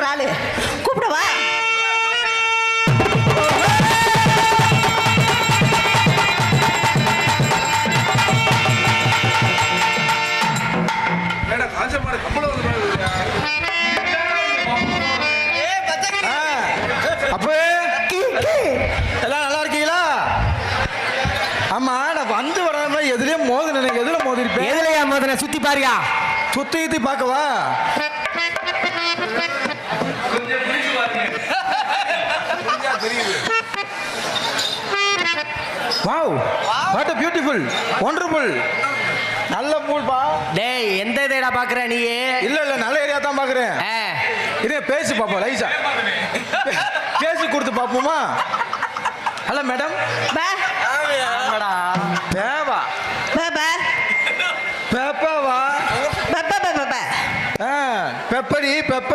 ஒரு ஆளு. கூப்பிடவா எல்லாம் நல்லா இருக்கீங்களா? ஆமா நான் வந்து வராம எதுலயும் மோதினேன். எதுல மோதிருப்பேன்? எதுலையா மோதன? சுத்தி பாருயா. சுத்தி சுத்தி பார்க்கவா? வாவ் வாட் பியூட்டிஃபுல் ஒண்டர்ஃபுல் நல்ல பூல்பா டேய் எந்த இதேடா பாக்குற நீ இல்ல இல்ல நல்ல ஏரியா தான் பாக்குறேன். இதே பேசி பாப்போம் லைசா. பேசி கொடுத்து பாப்போமா? Hello madam. பா. தேவா பா பா. பெப்பவா? பா பா பா பா பெப்படி பெப்ப